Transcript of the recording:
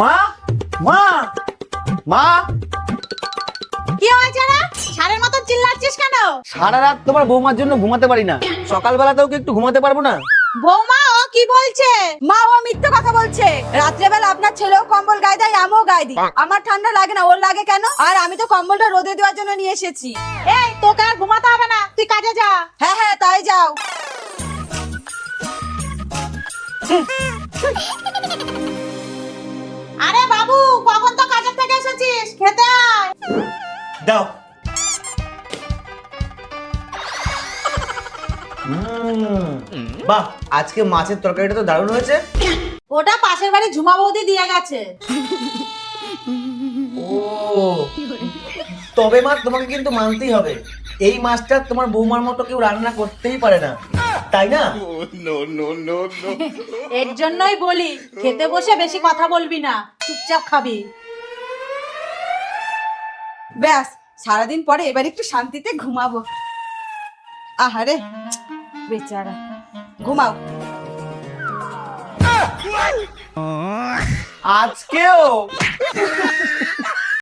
মা? মা? মা? কি হয়েছে রে? সারের মতো চিল্লাচ্ছিস কেন? সারা রাত তোমার বৌমার জন্য ঘুমাতে পারি না। সকালবেলাতেও কি একটু ঘুমাতে পারব না? বৌমা ও কি বলছে? মা ও মিথ্যে কথা বলছে। রাত্রেবেলা আপনার ছেলেও কম্বল গায়ে দেয় আমিও গায়ে দিই। আমার ঠান্ডা লাগে না ওর লাগে কেন? আর আমি তো কম্বলটা রোদে দেওয়ার জন্য নিয়ে এসেছি। এই তোকে আর ঘুমাতে হবে না তুই কাজে যা। হ্যাঁ হ্যাঁ তাই যাও। দাও। বাহ আজকে মাছের তরকারিটা তো দারুণ হয়েছে। ওটা পাশের বাড়ি ঝুমা বৌদি দিয়ে গেছে। ও তবে মা তোমাকে কিন্তু মানতেই হবে। এই মাছটা তোমার বৌমার মতো কেউ রান্না করতেই পারে না। তাই না। এর জন্যই বলি খেতে বসে বেশি কথা বলবি না চুপচাপ খাবি। ব্যাস সারাদিন পরে এবার একটু শান্তিতে ঘুমাবো। আহারে বেচারা। ঘুমাও। আজকেও?